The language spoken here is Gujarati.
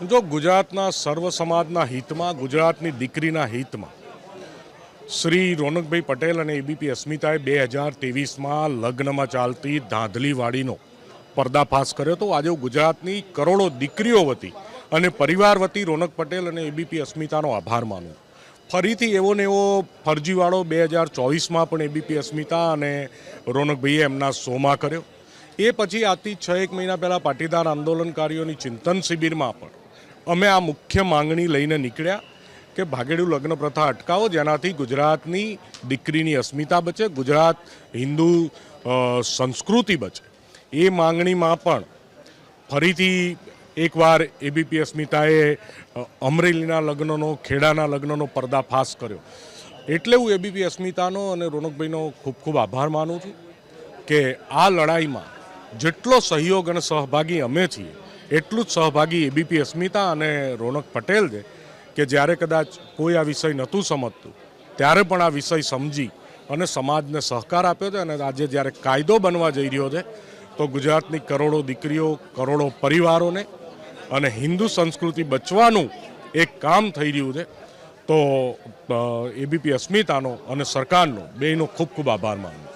જો ગુજરાતના સર્વ સમાજના હિતમાં, ગુજરાતની દીકરીના હિતમાં, શ્રી રોનકભાઈ પટેલ અને એબીપી અસ્મિતાએ બે હજાર ત્રેવીસમાં લગ્નમાં ચાલતી ધાંધલીવાડીનો પર્દાફાશ કર્યો તો આજે ગુજરાતની કરોડો દીકરીઓ વતી અને પરિવાર વતી રોનક પટેલ અને એબીપી અસ્મિતાનો આભાર માનું ફરીથી એવો ને એવો ફરજીવાળો બે હજાર ચોવીસમાં પણ એબીપી અસ્મિતા અને રોનકભાઈએ એમના શોમાં કર્યો. એ પછી આજથી છ એક મહિના પહેલાં પાટીદાર આંદોલનકારીઓની ચિંતન શિબિરમાં પણ અમે આ મુખ્ય માંગણી લઈને નીકળ્યા કે ભાગેડું લગ્ન પ્રથા અટકાવો, જેનાથી ગુજરાતની દીકરીની અસ્મિતા બચે, ગુજરાત હિન્દુ સંસ્કૃતિ બચે. એ માંગણીમાં પણ ફરીથી એકવાર એબીપી અસ્મિતાએ અમરેલીના લગ્નનો, ખેડાના લગ્નનો પર્દાફાશ કર્યો. એટલે હું એબીપી અસ્મિતાનો અને રોનકભાઈનો ખૂબ ખૂબ આભાર માનું છું કે આ લડાઈમાં જેટલો સહયોગ અને સહભાગી અમે છીએ એટલું જ સહભાગી એબીપી અસ્મિતા અને રોનક પટેલ છે કે જ્યારે કદાચ કોઈ આ વિષય નહોતું સમજતું, ત્યારે પણ આ વિષય સમજી અને સમાજને સહકાર આપ્યો છે અને આજે જ્યારે કાયદો બનવા જઈ રહ્યો છે, તો ગુજરાતની કરોડો દીકરીઓ, કરોડો પરિવારોને અને હિન્દુ સંસ્કૃતિ બચવાનું એક કામ થઈ રહ્યું છે, તો એબીપી અસ્મિતાનો અને સરકારનો બેયનો ખૂબ ખૂબ આભાર માનું